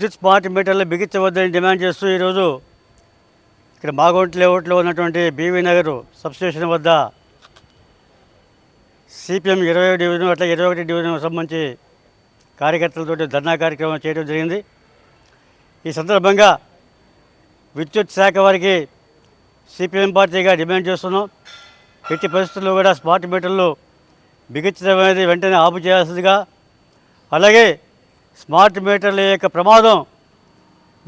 విద్యుత్ స్మార్ట్ మీటర్లు బిగించవద్దని డిమాండ్ చేస్తూ ఈరోజు ఇక్కడ మాగోంట్ లేఅవుట్లో ఉన్నటువంటి బీవీ నగర్ సబ్స్టేషన్ వద్ద సిపిఎం ఇరవై డివిజన్ అట్లా ఇరవై ఒకటి డివిజన్ సంబంధించి కార్యకర్తలతో ధర్నా కార్యక్రమం చేయడం జరిగింది. ఈ సందర్భంగా విద్యుత్ శాఖ వారికి సిపిఎం పార్టీగా డిమాండ్ చేస్తున్నాం. ఎట్టి పరిస్థితుల్లో కూడా స్మార్ట్ మీటర్లు బిగించడం అనేది వెంటనే ఆపు చేయాల్సిందిగా. అలాగే స్మార్ట్ మీటర్ల యొక్క ప్రమాదం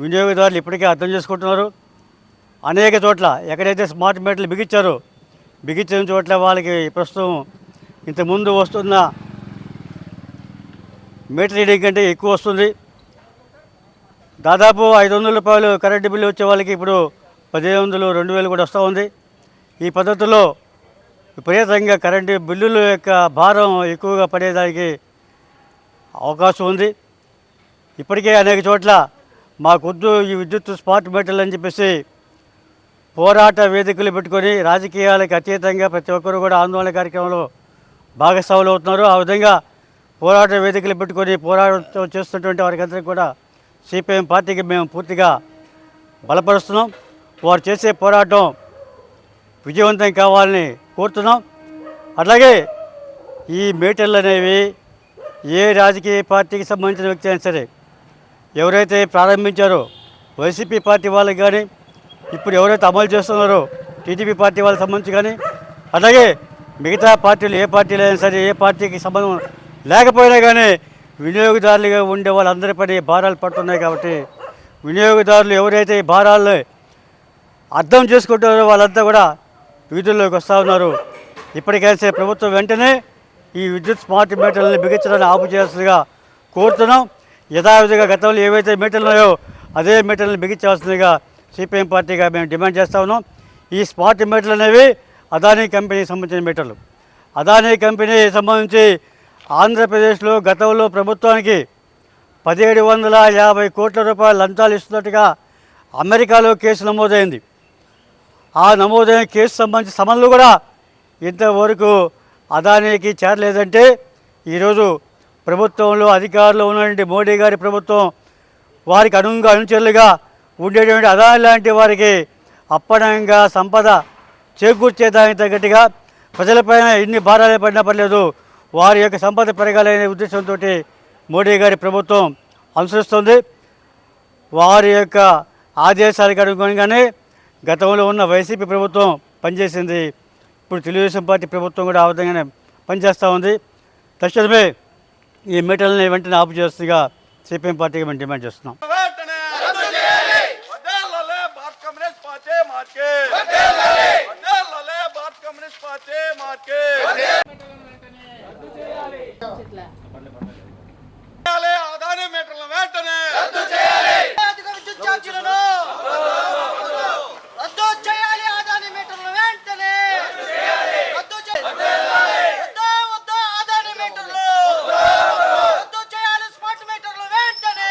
వినియోగదారులు ఇప్పటికే అర్థం చేసుకుంటున్నారు. అనేక చోట్ల ఎక్కడైతే స్మార్ట్ మీటర్లు బిగించారో బిగించిన చోట్ల వాళ్ళకి ప్రస్తుతం ఇంతకుముందు వస్తున్న మీటర్ రీడింగ్ కంటే ఎక్కువ వస్తుంది. దాదాపు ఐదు వందల రూపాయలు కరెంటు బిల్లు వచ్చే వాళ్ళకి ఇప్పుడు పదిహేను వందలు రెండు వేలు కూడా వస్తూ ఉంది. ఈ పద్ధతిలో విపరీతంగా కరెంటు బిల్లుల యొక్క భారం ఎక్కువగా పడేదానికి అవకాశం ఉంది. ఇప్పటికే అనేక చోట్ల మాకొద్దు ఈ విద్యుత్ స్పాట్ మీటర్లు అని చెప్పేసి పోరాట వేదికలు పెట్టుకొని రాజకీయాలకు అతీతంగా ప్రతి ఒక్కరు కూడా ఆందోళన కార్యక్రమంలో భాగస్వాములు అవుతున్నారు. ఆ విధంగా పోరాట వేదికలు పెట్టుకొని పోరాటం చేస్తున్నటువంటి వారికి కూడా సిపిఎం పార్టీకి మేము పూర్తిగా బలపరుస్తున్నాం. వారు చేసే పోరాటం విజయవంతం కావాలని కోరుతున్నాం. అట్లాగే ఈ మీటర్లు అనేవి ఏ రాజకీయ పార్టీకి సంబంధించిన వ్యక్తి అయినా సరే ఎవరైతే ప్రారంభించారో వైసీపీ పార్టీ వాళ్ళకి కానీ ఇప్పుడు ఎవరైతే అమలు చేస్తున్నారో టీడీపీ పార్టీ వాళ్ళకి సంబంధించి కానీ అలాగే మిగతా పార్టీలు ఏ పార్టీలు అయినా సరే ఏ పార్టీకి సంబంధం లేకపోయినా కానీ వినియోగదారులుగా ఉండే వాళ్ళందరిపై భారాలు పడుతున్నాయి కాబట్టి వినియోగదారులు ఎవరైతే ఈ భారాలను అర్థం చేసుకుంటారో వాళ్ళంతా కూడా వీధుల్లోకి వస్తూ ఉన్నారు. ఇప్పటికైతే ప్రభుత్వం వెంటనే ఈ విద్యుత్ స్మార్ట్ మీటర్లను బిగించడాన్ని ఆపు చేయాల్సిందిగా కోరుతున్నాం. యథావిధిగా గతంలో ఏవైతే మీటర్లు ఉన్నాయో అదే మీటర్లను బిగించవలసిందిగా సిపిఎం పార్టీగా మేము డిమాండ్ చేస్తా ఉన్నాం. ఈ స్పాట్ మీటర్లు అనేవి అదానీ కంపెనీకి సంబంధించిన మీటర్లు. అదానీ కంపెనీ సంబంధించి ఆంధ్రప్రదేశ్లో గతంలో ప్రభుత్వానికి పదిహేడు వందల యాభై కోట్ల రూపాయల లంచాలు ఇస్తున్నట్టుగా అమెరికాలో కేసు నమోదైంది. ఆ నమోదైన కేసు సంబంధించిన సమన్లు కూడా ఇంతవరకు అదానీకి చేరలేదంటే ఈరోజు ప్రభుత్వంలో అధికారంలో ఉన్నటువంటి మోడీ గారి ప్రభుత్వం వారికి అనువుగా అనుచరులుగా ఉండేటువంటి అదాని లాంటి వారికి అప్పనంగా సంపద చేకూర్చే దానికి తగ్గట్టుగా ప్రజలపైన ఎన్ని భారాలు పడినా పర్లేదు వారి యొక్క సంపద పెరగాలనే ఉద్దేశంతో మోడీ గారి ప్రభుత్వం అనుసరిస్తుంది. వారి యొక్క ఆదేశాలకు అనుగుణంగానే గతంలో ఉన్న వైసీపీ ప్రభుత్వం పనిచేసింది. ఇప్పుడు తెలుగుదేశం పార్టీ ప్రభుత్వం కూడా ఆ విధంగానే పనిచేస్తూ ఉంది. తక్షణమే ఈ మీటర్లని వెంటనే ఆపు చేస్తుగా సిపిఎం పార్టీకి మేము డిమాండ్ చేస్తున్నాం. వెంటనే వడ్డేళ్ళలే భారత కమ్యూనిస్ట్ పార్టీ మార్కే వడ్డేళ్ళలే భారత కమ్యూనిస్ట్ పార్టీ మార్కే చేయాలి అదాని మీటర్ల వెంటనే అధిక విద్యుత్ ఛార్జీలను రద్దు చేయాలి ఆదాని మీటర్లు వెంటనే రద్దు చే- వద్దు, వద్దు, ఆదాని మీటర్లు రద్దు చేయాలి స్మార్ట్ మీటర్లు వెంటనే